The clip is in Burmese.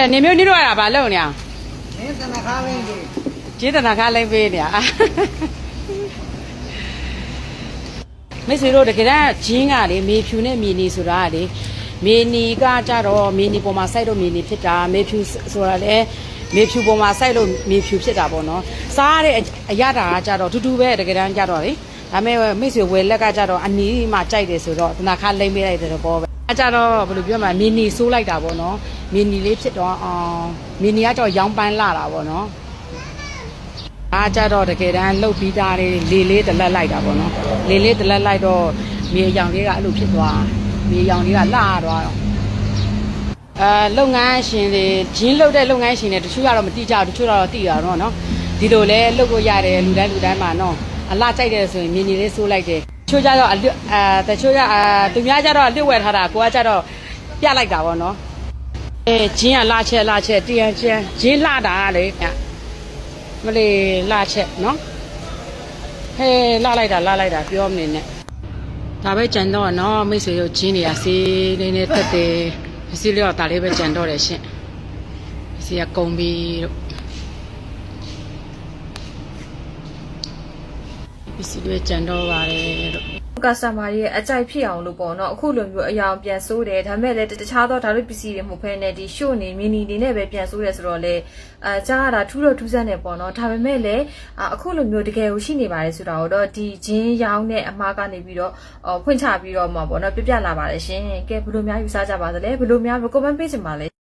အဲနေမျိုးနေတော့ရတာဘာလုပ်နေအောင်မင်းတနခါမင်းကြီးကျေးတနာကားလိုက်ပေးနေရမိတ်ဆွေတို့တကယ်တမ်းဂျင်းကလေမေဖြူနဲ့မြေနီဆိုတာကလေမေနီကကြတော့မေနီပေါ်မှာစိုက်လို့မေနီဖြစ်တာမေဖြူဆိုတာလေမေဖြူပေါ်မှာစိုက်လို့မေဖြူဖြစ်တာပေါ့နော်စားရတဲ့အရတာကကြတော့တူတူပဲတကယ်တမ်းကြတော့လေဒါပေမဲ့မိတ်ဆွေဝယ်လက်ကကြတော့အနီးမှကြိုက်တယ်ဆိုတော့တနာခါလိမ့်ပေးလိုက်တဲ့တော့ပဲ အကြတော့ဘယ်လိုပြောမလဲမီနီဆိုးလိုက်တာပေါ့နော်မီနီလေးဖြစ်တော့အောင်မီနီကတော့ရောင်းပန်းလာတာပေါ့နော်အားကြတော့တကယ်တမ်းလှုပ်ပြီးသားလေးလေလေးတလက်လိုက်တာပေါ့နော်လေလေးတလက်လိုက်တော့မြေရောင်လေးကအဲ့လိုဖြစ်သွားမြေရောင်လေးကလှသွားတော့အဲလုပ်ငန်းရှင်တွေဂျင်းလုပ်တဲ့လုပ်ငန်းရှင်တွေတချို့ကတော့မတိကြဘူးတချို့တော့တိရတော့နော်ဒီလိုလဲလုပ်ကိုရတယ်လူတိုင်းလူတိုင်းမှာနော်အလှကြိုက်တယ်ဆိုရင်မြေနေလေးစိုးလိုက်တယ်တ ချို့ကြတော့အလွတ်အဲတချို့ကအာသူများကြတော့အလွတ်ဝယ်ထားတာကိုကကြတော့ပြလိုက်တာပေါ့နော်အဲဂျင်းကလှချက်လှချက်တရံချန်ဂျင်းလှတာကလေမလေးလာချက်နော်ဟဲလာလိုက်တာလာလိုက်တာပြောမနေနဲ့ဒါပဲကြံတော့နော်မိတ်ဆွေတို့ဂျင်းတွေကစီးလေးနဲ့တက်တယ်ပစ္စည်းလေးတော့ဒါလေးပဲကြံတော့တယ်ရှင်ပစ္စည်းကကုန်ပြီတို့ ပစ္စည်းတွေကြံတော့ပါတယ်တို့ကစတမာတွေရဲ့အကြိုက်ဖြစ်အောင်လို့ပေါ့နော်အခုလိုမျိုးအယောင်ပြန်ဆိုးတယ်ဒါပေမဲ့လည်းတခြားသောဓာတ်ပစ္စည်းတွေမဟုတ်ဘဲနဲ့ဒီရှို့နေမီနီတွေနဲ့ပဲပြန်ဆိုးရဆိုတော့လေအဲကြားရတာထူးတော့ထူးဆန်းတယ်ပေါ့နော်ဒါပေမဲ့လည်းအခုလိုမျိုးတကယ်ကိုရှိနေပါတယ်ဆိုတာကိုတော့ဒီဂျင်းရောင်းတဲ့အမားကနေပြီးတော့ဖွင့်ချပြီးတော့မှာပေါ့နော်ပြပြလာပါတယ်ရှင်ကဲဘယ်လိုများယူဆကြပါသလဲဘယ်လိုများ recommend ပေးချင်ပါလဲ